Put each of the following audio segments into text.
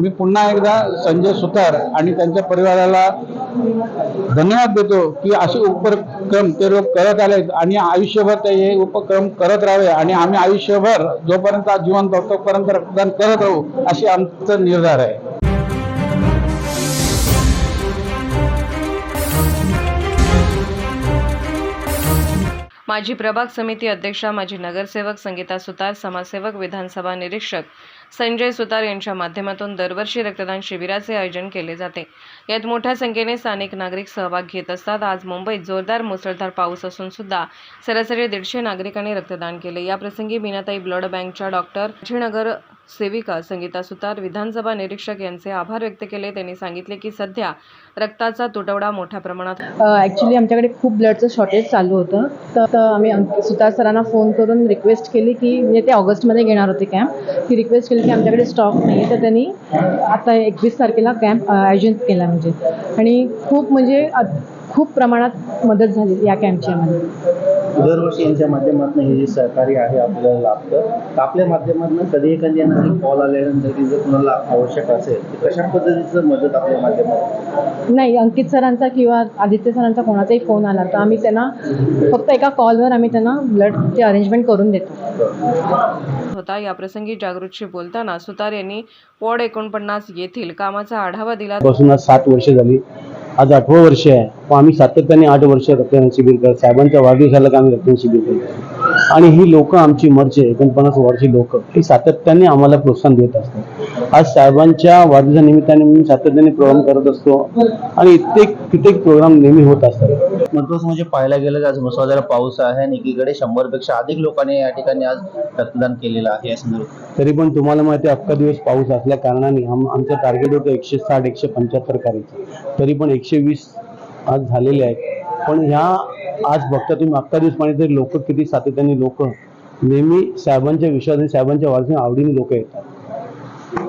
मी पुन्हा एकदा संजय सुतार आणि त्यांच्या परिवाराला धन्यवाद देतो की असे उपक्रम ते लोक करत आलेत आणि आयुष्यभर ते हे उपक्रम करत राहावे आणि आम्ही आयुष्यभर जोपर्यंत जीवन तोपर्यंत रक्तदान करत राहू अशी आमचा निर्धार आहे. माजी प्रभाग समिती अध्यक्षा माजी नगरसेवक संगीता सुतार समाजसेवक विधानसभा निरीक्षक संजय सुतार यांच्या माध्यमातून दरवर्षी रक्तदान शिबिराचे आयोजन केले जाते. यात मोठ्या संख्येने स्थानिक नागरिक सहभाग घेत असतात. आज मुंबईत जोरदार मुसळधार पाऊस असून सुद्धा सरासरी दीडशे नागरिकांनी रक्तदान केले. या प्रसंगी मीनाताई ब्लड बँकच्या डॉक्टर नगर सेविका संगीता सुतार विधानसभा निरीक्षक यांचे आभार व्यक्त केले. त्यांनी सांगितले की सध्या रक्ताचा तुटवडा मोठ्या प्रमाणात ॲक्च्युली आमच्याकडे खूप ब्लडचं शॉर्टेज चालू होतं. तर आम्ही सुतार सरांना फोन करून रिक्वेस्ट केली की म्हणजे ते ऑगस्टमध्ये घेणार होते कॅम्प ती रिक्वेस्ट केली की आमच्याकडे स्टॉक नाही तर त्यांनी आता एकवीस तारखेला कॅम्प आयोजन केला म्हणजे. आणि खूप म्हणजे खूप प्रमाणात मदत झाली या कॅम्पची आम्हाला. दरवर्षी यांच्या माध्यमातून हे जे सहकार्य आहे आपल्याला लाभतं. तर आपल्या माध्यमातून कधी एखादी यांना कॉल आल्यानंतर की जर कुणाला आवश्यक असेल तर कशा पद्धतीचं मदत आपल्या माध्यमातून नाही अंकित सरांचा किंवा आदित्य सरांचा कोणाचाही फोन आला तर आम्ही त्यांना फक्त एका कॉलवर आम्ही त्यांना ब्लडची अरेंजमेंट करून देतो. होता. याप्रसंगी जागृतशी बोलताना सुतार यांनी वॉर्ड एकोणपन्नास येथील कामाचा आढावा दिला. पासून सात वर्ष झाली. आज आठवं वर्ष आहे. व आम्ही सातत्याने आठ वर्ष रक्तदान शिबिर करत साहेबांच्या वाढदिवसाला आम्ही रक्तदान शिबिर करतो आणि ही लोक आमची मर्चे एकोणपन्नास वर्षी लोक ही सातत्याने आम्हाला प्रोत्साहन देत असतात. आज साहेबांच्या वाढदिवसानिमित्ताने मी सातत्याने प्रोग्राम करत असतो आणि इतके कित्येक प्रोग्राम नेहमी होत असतात. महत्वाचं म्हणजे पाहायला गेलं तर आज मुसळधार पाऊस आहे आणि एकीकडे शंभरपेक्षा अधिक लोकांनी या ठिकाणी आज रक्तदान केलेलं आहे या संदर्भात. तरी पण तुम्हाला माहिती आहे अख्खा दिवस पाऊस असल्या कारणाने आम आमचं टार्गेट होतं एकशे साठ एकशे पंच्याहत्तर करायचं. तरी पण एकशे वीस आज झालेले आहेत. पण ह्या आज बघता तुम्ही मागच्या दिवस पाणी तरी लोक किती सातत्याने लोक नेहमी साहेबांच्या विश्वासाने साहेबांच्या वारसाने आवडीने लोक येतात.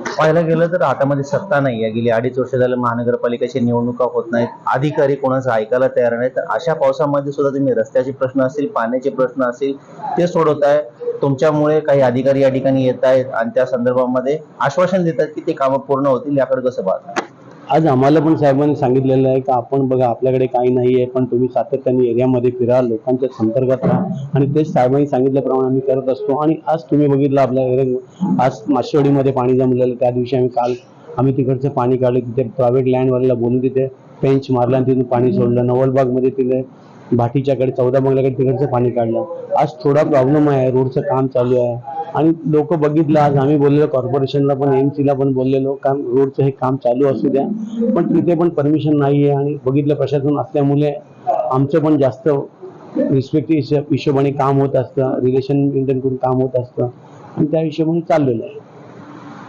पाहायला गेलं तर हातामध्ये सत्ता नाही आहे गेली अडीच वर्ष झालं महानगरपालिकेची निवडणुका होत नाहीत. अधिकारी कोणाचं ऐकायला तयार नाहीत. तर अशा पावसामध्ये सुद्धा तुम्ही रस्त्याचे प्रश्न असतील पाण्याचे प्रश्न असतील ते सोडवताय तुमच्यामुळे काही अधिकारी या ठिकाणी येत आहेत आणि त्या संदर्भामध्ये आश्वासन देतात की ते कामं पूर्ण होतील याकडे कसं पाहतात आज आम्हाला पण साहेबांनी सांगितलेलं आहे की आपण बघा आपल्याकडे काही नाही आहे पण तुम्ही सातत्याने एरियामध्ये फिरा लोकांच्या संपर्कात राहा. आणि तेच साहेबांनी सांगितल्याप्रमाणे आम्ही करत असतो. आणि आज तुम्ही बघितलं आपल्या एरिया आज माशेवाडीमध्ये पाणी जमलेलं त्या दिवशी आम्ही काल आम्ही तिकडचं पाणी काढलं. तिथे प्रायव्हेट लँडवाल्याला बोलून तिथे पेंच मारला आणि तिथून पाणी सोडलं. नवलबागमध्ये तिथे भाटीच्याकडे चौदा बंगल्याकडे तिकडचं पाणी काढलं. आज थोडा प्रॉब्लेम आहे. रोडचं काम चालू आहे. आणि लोक बघितलं आज आम्ही बोललेलो कॉर्पोरेशनला पण एम ला पण बोललेलो काम रोडचं हे काम चालू असू द्या. पण तिथे पण परमिशन नाही आहे आणि बघितलं प्रशासन असल्यामुळे आमचं पण जास्त रिस्पेक्ट हिशोबाने काम होत असतं रिलेशन मेंटेन करून काम होत असतं. आणि त्या हिशोबाने चाललेलं आहे.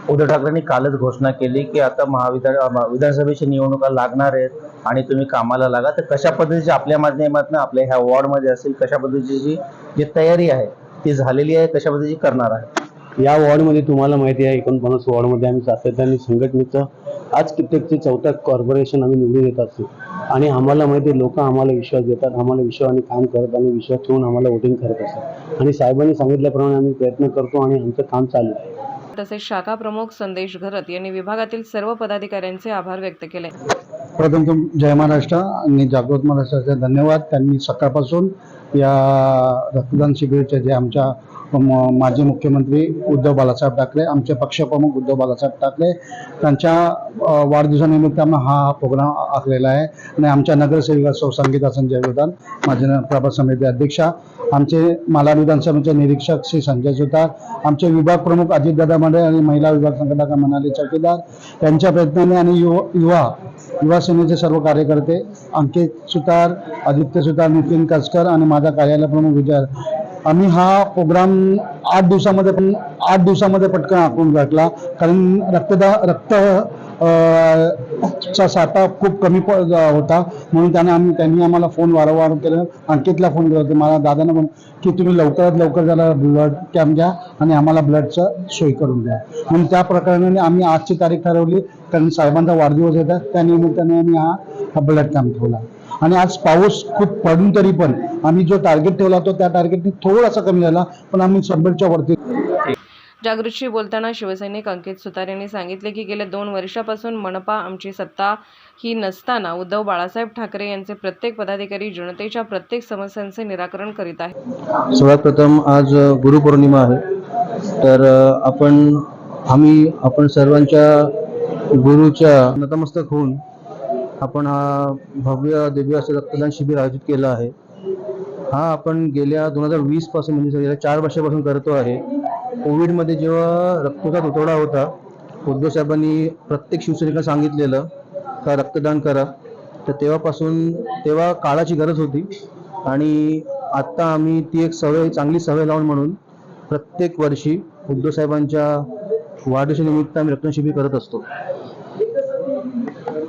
उद्धव ठाकरेंनी कालच घोषणा केली की आता महाविद्यालय विधानसभेच्या विधानसभेची निवडणुका लागणार आहेत आणि तुम्ही कामाला लागा. तर कशा पद्धतीची आपल्या माध्यमातून आपल्या ह्या वॉर्डमध्ये असेल कशा पद्धतीची जी तयारी आहे ती झालेली आहे कशा पद्धतीची करणार आहे. या वॉर्डमध्ये तुम्हाला माहिती आहे एकोणपन्नास वॉर्डमध्ये आम्ही सातत्याने संघटनेचं आज कित्येकचे चौथा कॉर्पोरेशन आम्ही निवडून येत असतो आणि आम्हाला माहिती आहे लोक आम्हाला विश्वास देतात आम्हाला विश्वासाने काम करत आणि विश्वास ठेवून आम्हाला वोटिंग करत असतात. आणि साहेबांनी सांगितल्याप्रमाणे आम्ही प्रयत्न करतो आणि आमचं काम चालू आहे. तसेच शाखा प्रमुख संदेश घरत यांनी विभागातील सर्व पदाधिकाऱ्यांचे आभार व्यक्त केले. प्रथम जय महाराष्ट्र आणि जागृत महाराष्ट्राचे धन्यवाद. त्यांनी सकाळपासून या रक्तदान शिबिरचे जे आमच्या माजी मुख्यमंत्री उद्धव बाळासाहेब ठाकरे आमचे पक्षप्रमुख उद्धव बाळासाहेब ठाकरे त्यांच्या वाढदिवसानिमित्तानं हा प्रोग्राम आखलेला आहे. आणि आमच्या नगरसेविका सौ संगीता संजय विधान माझे न- प्रभाग समिती अध्यक्षा आमचे माला विधानसभेचे निरीक्षक श्री संजय सुतार आमचे विभाग प्रमुख अजितदादा मंडळे आणि महिला विभाग संघटना मनाली चौकीदार यांच्या प्रयत्नाने आणि युवा युवा युवा सेनेचे सर्व कार्यकर्ते अंकित सुतार आदित्य सुतार नितीन कसकर आणि माझा कार्यालय प्रमुख विचार आम्ही हा प्रोग्राम आठ दिवसामध्ये पण आठ दिवसामध्ये पटकन आखून गाठला. कारण रक्तदा रक्त चा साठा खूप कमी प- होता. म्हणून त्याने आम्ही त्यांनी आम्हाला फोन वारंवार केलं. अंकितला फोन केला होता. मला दादानं पण की तुम्ही लवकरात लवकर त्याला ब्लड कॅम्प द्या आणि आम्हाला ब्लडचं सोय करून द्या. म्हणून त्या प्रकरणाने आम्ही आजची तारीख ठरवली. कारण साहेबांचा वाढदिवस होता. त्या निमित्ताने आम्ही हा हा ब्लड कॅम्प ठेवला. आणि आज पाऊस खूप पडून तरी पण आम्ही जो टार्गेट ठेवला होता त्या टार्गेटने थोडासा कमी झाला. पण आम्ही शंभरच्या वरती जागृतशी बोलताना शिवसैनिक अंकित सुतार यांनी सांगितले की गेल्या दोन वर्षापासून मनपा आमची सत्ता ही नसताना उद्धव बाळासाहेब ठाकरे यांचे प्रत्येक पदाधिकारी जनतेच्या प्रत्येक समस्यांचे निराकरण करीत आहेत. सर्वात प्रथम आज गुरुपौर्णिमा आहे. तर आपण आम्ही आपण सर्वांच्या गुरुच्या नतमस्तक होऊन आपण हा भव्य दिव्य असं रक्तदान शिबिर आयोजित केलं आहे. हा आपण गेल्या दोन हजार वीसपासून म्हणजे गेल्या चार वर्षापासून करतो आहे. कोविडमध्ये जेव्हा रक्ताचा तुटवडा होता उद्धव साहेबांनी प्रत्येक शिवसैनिकांना सांगितलेलं का रक्तदान करा. तर तेव्हापासून तेव्हा काळाची गरज होती आणि आत्ता आम्ही ती एक सवय चांगली सवय लावून म्हणून प्रत्येक वर्षी उद्धव साहेबांच्या वाढदिवसानिमित्त आम्ही रक्तदान शिबिर करत असतो.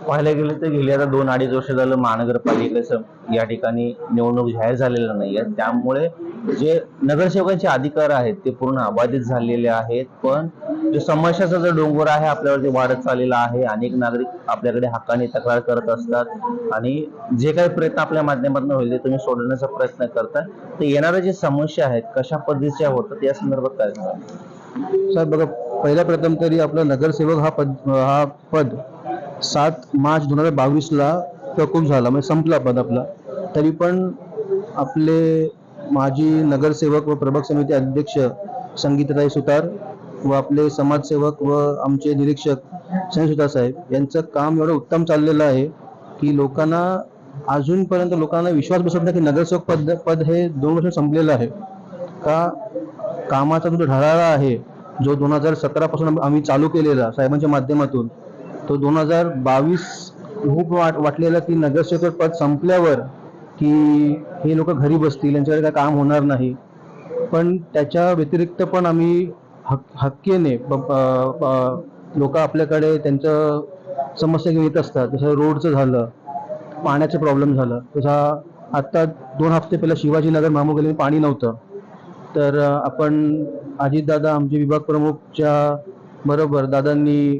पाहायला गेलं तर गेली आता दोन अडीच वर्ष झालं महानगरपालिकेचं या ठिकाणी निवडणूक जाहीर झालेलं नाही आहे त्यामुळे जे नगरसेवकांचे अधिकार आहेत ते पूर्ण अबाधित झालेले आहेत. पण जो समस्याचा जो डोंगर आहे आपल्यावरती वाढत चाललेला आहे अनेक नागरिक आपल्याकडे हक्काने तक्रार करत असतात. आणि जे काही प्रयत्न आपल्या माध्यमातून होईल ते तुम्ही सोडवण्याचा प्रयत्न करता तर येणाऱ्या जे समस्या आहेत कशा पद्धतीच्या होतात या संदर्भात काय सर साहेब बघा पहिल्या प्रथम तरी आपला नगरसेवक हा पद हा पद सात मार्च दोन हजार बावीसला प्रकोप झाला. म्हणजे संपला पद आपला. तरी पण आपले माजी नगरसेवक व प्रभाग समिती अध्यक्ष संगीताताई सुतार व आपले समाजसेवक व आमचे निरीक्षक संजय सुतार साहेब यांचं काम एवढं उत्तम चाललेलं आहे की लोकांना अजूनपर्यंत लोकांना विश्वास बसत नाही की नगरसेवक पद पद हे दोन वर्ष संपलेलं आहे. का कामाचा जो ढळाळा आहे जो दोन हजार सतरा पासून आम्ही चालू केलेला साहेबांच्या माध्यमातून तो दोन हजार बावीस खूप वाट वाटलेला की नगरसेवक पद संपल्यावर की हे लोक घरी बसतील यांच्याकडे काय काम होणार नाही. पण त्याच्या व्यतिरिक्त पण आम्ही हक हक्केने लोक आपल्याकडे त्यांचं समस्या घेऊन येत असतात. जसं रोडचं झालं पाण्याचं प्रॉब्लेम झालं. तसा आत्ता दोन हफ्ते पहिला शिवाजीनगर महामुगलीमध्ये पाणी नव्हतं. तर आपण अजितदादा आमचे विभाग प्रमुखच्या बरोबर दादांनी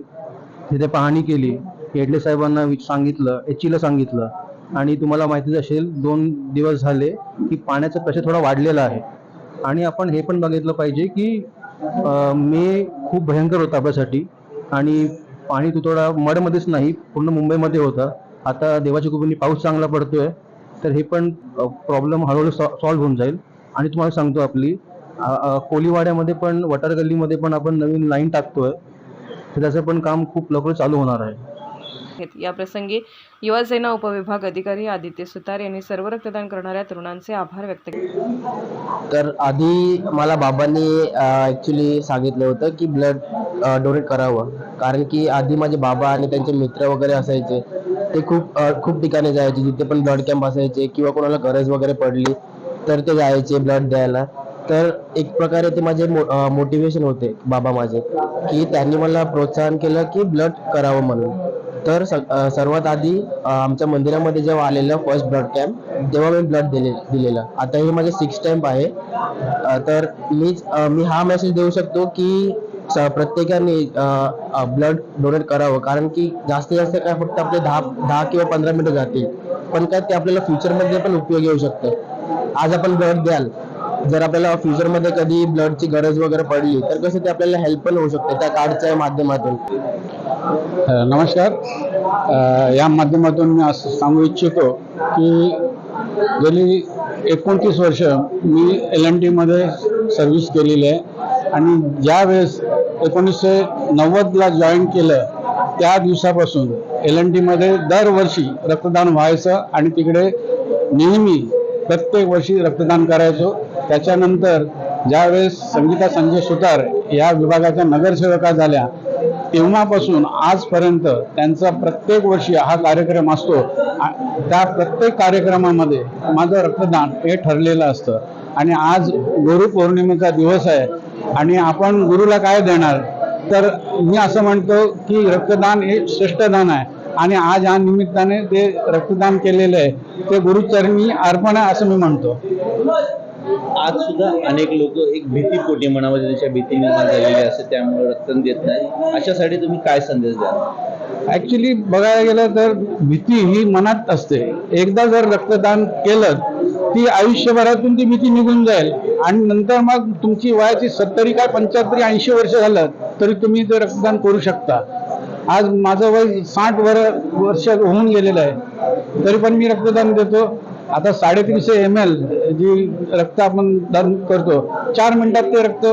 तिथे पाहणी केली. हेडले साहेबांना सांगितलं एचीला सांगितलं. आणि तुम्हाला माहितीच असेल दोन दिवस झाले की पाण्याचा प्रेशर थोडा वाढलेला आहे. आणि आपण हे पण बघितलं पाहिजे की मे खूप भयंकर होता आपल्यासाठी आणि पाणी तुतोडा मडमध्येच नाही पूर्ण मुंबईमध्ये होता. आता देवाच्या कृपेने पाऊस चांगला पडतोय तर हे पण प्रॉब्लेम हळूहळू सॉल्व्ह होऊन जाईल. आणि तुम्हाला सांगतो आपली कोलीवाड्यामध्ये पण वटार गल्लीमध्ये पण आपण नवीन लाईन टाकतोय. तर त्याचं पण काम खूप लवकर चालू होणार आहे. आहेत. या प्रसंगी युवा सेना उपविभाग अधिकारी आदित्य सुतार यांनी सर्व रक्तदान करणाऱ्या तरुणांचे आभार व्यक्त केले. तर आधी मला बाबांनी ॲक्च्युली सांगितलं होतं की ब्लड डोनेट करावं. कारण की आधी माझे बाबा आणि त्यांचे मित्र वगैरे असायचे ते खूप खूप ठिकाणी जायचे. जिथे पण ब्लड कॅम्प असायचे किंवा कोणाला गरज वगैरे पडली तर ते जायचे ब्लड द्यायला. तर एक प्रकारे ते माझे मोटिवेशन होते बाबा माझे की त्यांनी मला प्रोत्साहन केलं की ब्लड करावं म्हणून. तर सर्वात आधी आमच्या मंदिरामध्ये जेव्हा आलेलं फर्स्ट ब्लड कॅम्प तेव्हा मी ब्लड दिले दिलेलं. आता हे माझे सिक्स टॅम्प आहे. तर मी मी हा मेसेज देऊ शकतो की प्रत्येकाने ब्लड डोनेट करावं. कारण की जास्तीत जास्त काय फक्त आपले दहा दहा किंवा पंधरा मिनिटं जातील. पण काय ते आपल्याला फ्युचरमध्ये पण उपयोगी येऊ शकतं. आज आपण ब्लड द्याल जर आपल्याला फ्युचरमध्ये कधी ब्लडची गरज वगैरे पडली तर कसं ते आपल्याला हेल्प पण होऊ शकते त्या कार्डच्या माध्यमातून? नमस्कार. या माध्यमातून मी असं सांगू इच्छितो की गेली एकोणतीस वर्ष मी एल एन टीमध्ये सर्व्हिस केलेली आहे. आणि ज्यावेळेस एकोणीसशे नव्वदला जॉईन केलं त्या दिवसापासून एल एन टीमध्ये दरवर्षी रक्तदान व्हायचं आणि तिकडे नेहमी प्रत्येक वर्षी रक्तदान करायचो. त्याच्यानंतर ज्यावेळेस संगीता संजय सुतार या विभागाच्या नगरसेवका झाल्या तेव्हापासून आजपर्यंत त्यांचा प्रत्येक वर्षी हा कार्यक्रम असतो. त्या प्रत्येक कार्यक्रमामध्ये माझं रक्तदान हे ठरलेलं असतं. आणि आज गुरुपौर्णिमेचा दिवस आहे आणि आपण गुरुला काय देणार? तर मी असं म्हणतो की रक्तदान हे श्रेष्ठ दान आहे. आणि आज या निमित्ताने ते रक्तदान केलेलं आहे ते गुरुचरणी अर्पण आहे असं मी म्हणतो. आज सुद्धा अनेक लोक एक भीतीपोटी मनामध्ये त्याच्या भीती निर्माण झालेली असते त्यामुळे रक्तदान देत नाही. अशासाठी तुम्ही काय संदेश द्याल? ऍक्च्युली बघायला गेलं तर भीती ही मनात असते. एकदा जर रक्तदान केलं ती आयुष्यभरातून ती भीती निघून जाईल. आणि नंतर मग तुमची वयाची सत्तरी काय पंच्याहत्तरी ऐंशी वर्ष झालं तरी तुम्ही ते रक्तदान करू शकता. आज माझं वय साठ वर वर्ष होऊन गेलेलं आहे. तरी पण मी रक्तदान देतो. आता साडेतीनशे एम एल जी रक्त आपण दान करतो चार मिनिटात ते रक्त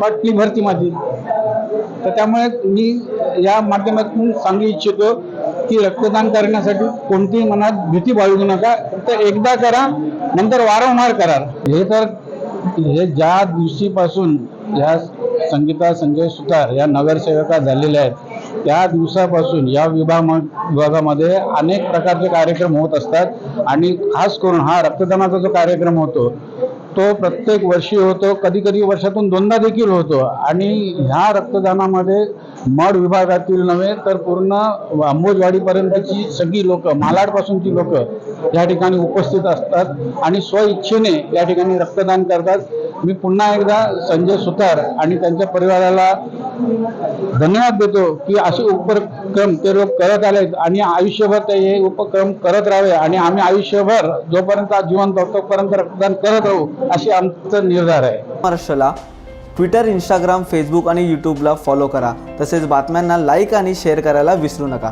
बाटली भरती माझी. तर त्यामुळे मी या माध्यमातून सांगू इच्छितो की रक्तदान करण्यासाठी कोणतीही मनात भीती बाळगू नका. तर एकदा करा नंतर वारंवार करा. हे तर हे ज्या दिवशीपासून ह्या संगीता संजय सुतार या नगरसेवका झालेल्या आहेत त्या दिवसापासून या विभाग विभागामध्ये अनेक प्रकारचे कार्यक्रम होत असतात. आणि खास करून हा रक्तदानाचा जो कार्यक्रम होतो तो प्रत्येक वर्षी होतो. कधी कधी वर्षातून दोनदा देखील होतो. आणि ह्या रक्तदानामध्ये मड विभागातील नव्हे तर पूर्ण अंबोजवाडीपर्यंतची सगळी लोक मालाडपासूनची लोक या ठिकाणी उपस्थित असतात आणि स्वइच्छेने या ठिकाणी रक्तदान करतात. मी पुन्हा एकदा संजय सुतार आणि त्यांच्या परिवाराला धन्यवाद देतो की असे उपक्रम ते लोक करत आलेत आणि आयुष्यभर ते हे उपक्रम करत राहावे आणि आम्ही आयुष्यभर जोपर्यंत जिवंत आहोत तोपर्यंत रक्तदान करत राहू. अशी आमचा निर्धार आहे. महाराष्ट्राला ट्विटर इंस्टाग्राम फेसबुक आणि यूट्यूबला फॉलो करा. तसेच बातम्यांना लाईक आणि शेअर करायला विसरू नका.